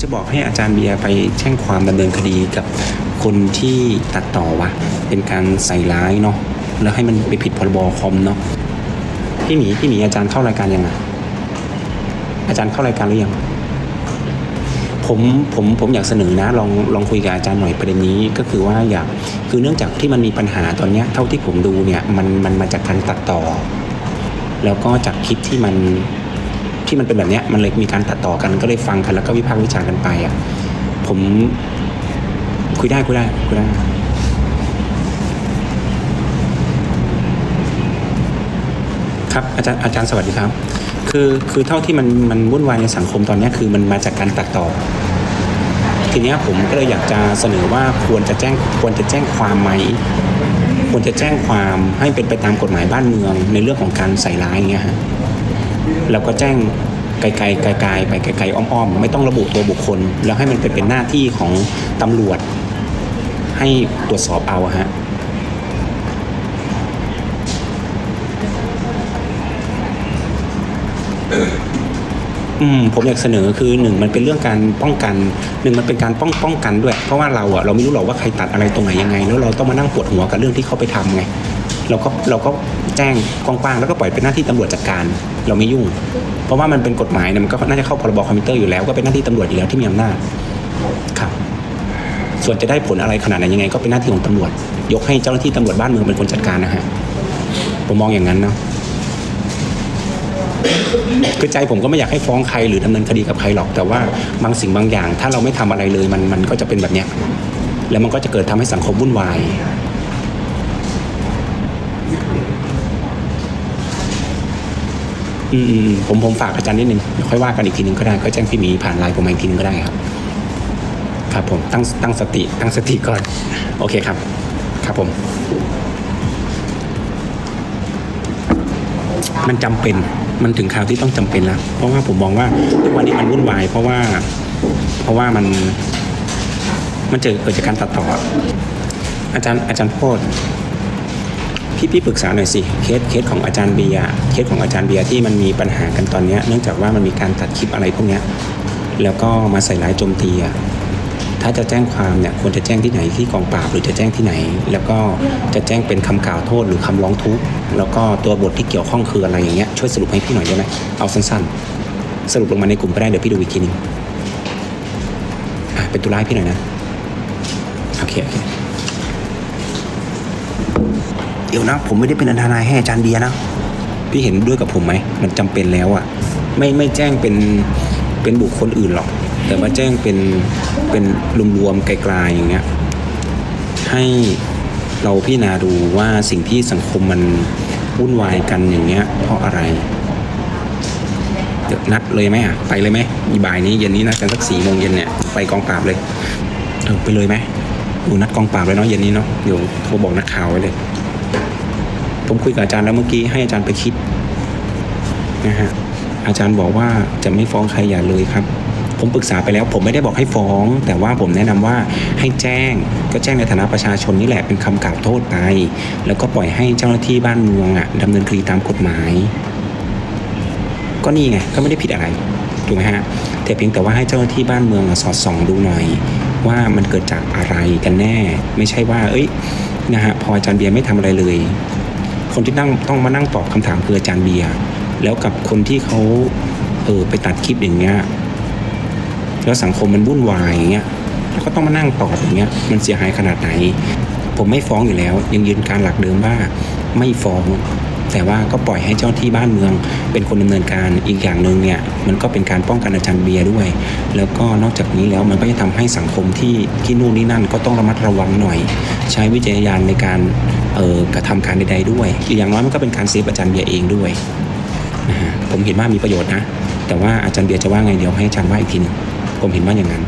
จะบอกให้อาจารย์เบียร์ไปแจ้งความดำเนินคดีกับคนที่ตัดต่อวะเป็นการใส่ร้ายเนาะแล้วให้มันไปผิดพรบคอมเนาะพี่หมีพี่หมีอาจารย์เข้ารายการยังไงอาจารย์เข้ารายการหรือยังผมผมผมอยากเสนอนะลองลองคุยกับอาจารย์หน่อยประเด็นนี้ก็คือว่าอยากคือเนื่องจากที่มันมีปัญหาตอนเนี้ยเท่าที่ผมดูเนี่ยมันมันมาจากการตัดต่อ แล้วก็จากคลิปที่มัน ที่มันเป็นแบบเนี้ยมันเลยมีการตัดต่อกันก็เลยฟังกันแล้วก็วิพากษ์วิจารณ์กันไปอะผมคุยได้คุยได้คุยได้ครับอาจารย์อาจารย์สวัสดีครับ คือคือเท่าที่มันมันวุ่นวายในสังคมตอนนี้คือมันมาจากการตัดต่อ ทีนี้ผมก็เลยอยากจะเสนอว่าควรจะแจ้งควรจะแจ้งความไหมควรจะแจ้งความให้เป็นไปตามกฎหมายบ้านเมืองในเรื่องของการใส่ร้ายเงี้ยฮะ แล้วก็แจ้งไกลๆไกลๆไปไกลๆอ้อมๆ ไม่ต้องระบุตัวบุคคล แล้วให้มันเป็นเป็นหน้าที่ของตำรวจ ให้ตรวจสอบเอาฮะอืมผมอยากเสนอคือหนึ่งมันเป็นเรื่องการป้องกันหนึ่งมันเป็นการป้องป้องกันด้วย เพราะว่าเราอะเราไม่รู้หรอกว่าใครตัดอะไรตรงไหนยังไง แล้วเราต้องมานั่งปวดหัวกับเรื่องที่เขาไปทำไง เราก็เราก็แจ้งกว้างๆแล้วก็ปล่อยเป็นหน้าที่ตำรวจจัดการเราไม่ยุ่ง เพราะว่ามันเป็นกฎหมายเนี่ยมันก็น่าจะเข้าพรบคอมพิวเตอร์อยู่แล้วก็เป็นหน้าที่ตำรวจอยู่แล้วที่มีอำนาจครับส่วนจะได้ผลอะไรขนาดไหนยังไง ก็เป็นหน้าที่ของตำรวจ ยกให้เจ้าหน้าที่ตำรวจบ้านเมืองเป็นคนจัดการนะฮะผมมองอย่างนั้นเนาะคือใจผมก็ไม่อยากให้ฟ้องใครหรือดำเนินคดีกับใครหรอก แต่ว่าบางสิ่งบางอย่าง ถ้าเราไม่ทำอะไรเลยมันมันก็จะเป็นแบบเนี้ยแล้วมันก็จะเกิดทำให้สังคมวุ่นวาย อืมอืมอืมผมผมฝากอาจารย์นิดนึงเดี๋ยวค่อยว่ากันอีกทีนึงก็ได้ก็แจ้งพี่หมีผ่านไลน์ผมมาอีกทีนึงก็ได้ครับ ครับผมตั้งตั้งสติตั้งสติก่อน โอเคครับ ครับผม มันจำเป็นมันถึงคราวที่ต้องจำเป็นแล้ว เพราะว่าผมมองว่าทุกวันนี้มันวุ่นวาย เพราะว่า เพราะว่ามัน มันเจอเกิดจากการตัดต่ออาจารย์อาจารย์โพด พี่พี่ปรึกษาหน่อยสิเคสเคสของอาจารย์เบียร์เคสของอาจารย์เบียร์ที่มันมีปัญหากันตอนนี้เนื่องจากว่ามันมีการตัดคลิปอะไรพวกนี้แล้วก็มาใส่ร้ายโจมตีอะถ้าจะแจ้งความเนี่ยควรจะแจ้งที่ไหนที่กองปราบหรือจะแจ้งที่ไหน แล้วก็จะแจ้งเป็นคำกล่าวโทษหรือคำร้องทุกข์แล้วก็ตัวบทที่เกี่ยวข้องคืออะไรอย่างเงี้ยช่วยสรุปให้พี่หน่อยได้ไหมเอาสั้นๆ สรุปลงมาในกลุ่มก็ได้เดี๋ยวพี่ดูอีกทีนึงอะเป็นตัวร้ายพี่หน่อยนะโอเคโอเค เดี๋ยวนะ ผมไม่ได้เป็นทนายให้อาจารย์เบียร์นะ พี่เห็นด้วยกับผมไหม มันจำเป็นแล้วอะไม่ไม่แจ้งเป็นเป็นบุคคลอื่นหรอก แต่ว่าแจ้งเป็นเป็นรวมๆไกลๆอย่างเงี้ย ให้เราพิจารณาดูว่าสิ่งที่สังคมมันวุ่นวายกันอย่างเงี้ย เพราะอะไรเดี๋ยวนัดเลยไหมอะไปเลยไหมบ่ายนี้เย็นนี้นัดกันสักสี่โมงเย็นเนี่ยไปกองปราบเลยเออไปเลยไหมอูนัดกองปราบเลยเนาะเย็นนี้เนาะเดี๋ยวโทรบอกนักข่าวไว้เลย ผมคุยกับอาจารย์แล้วเมื่อกี้ให้อาจารย์ไปคิดนะฮะอาจารย์บอกว่าจะไม่ฟ้องใครอย่าเลยครับ ผมปรึกษาไปแล้ว ผมไม่ได้บอกให้ฟ้อง แต่ว่าผมแนะนำว่าให้แจ้งก็แจ้งในฐานะประชาชนนี่แหละเป็นคำกล่าวโทษไป แล้วก็ปล่อยให้เจ้าหน้าที่บ้านเมืองอะดำเนินคดีตามกฎหมาย ก็นี่ไงก็ไม่ได้ผิดอะไรถูกไหมฮะแต่เพียงแต่ว่าให้เจ้าหน้าที่บ้านเมืองอะสอดส่องดูหน่อย ว่ามันเกิดจากอะไรกันแน่ ไม่ใช่ว่า เอ้ยนะฮะพออาจารย์เบียร์ไม่ทำอะไรเลย คนที่นั่งต้องมานั่งตอบคำถามคืออาจารย์เบียร์แล้วกับคนที่เขาเออไปตัดคลิปอย่างเงี้ยแล้วสังคมมันวุ่นวายอย่างเงี้ยแล้วก็ต้องมานั่งตอบอย่างเงี้ยมันเสียหายขนาดไหน ผมไม่ฟ้องอยู่แล้ว ยังยืนการหลักเดิมว่าไม่ฟ้อง แต่ว่าก็ปล่อยให้เจ้าที่บ้านเมือง เป็นคนดำเนินการอีกอย่างหนึ่งเนี่ยมันก็เป็นการป้องกันอาจารย์เบียร์ด้วย แล้วก็นอกจากนี้แล้วมันก็จะทำให้สังคมที่ที่นู่นนี่นั่นก็ต้องระมัดระวังหน่อย ใช้วิจารณญาณในการเอ่อกระทำการใดๆด้วยอย่างน้อยมันก็เป็นการเซฟอาจารย์เบียร์เองด้วยนะฮะผมเห็นว่ามีประโยชน์นะ แต่ว่าอาจารย์เบียร์จะว่าไงเดี๋ยวให้อาจารย์ว่าอีกทีหนึงผมเห็นว่าอย่างนั้น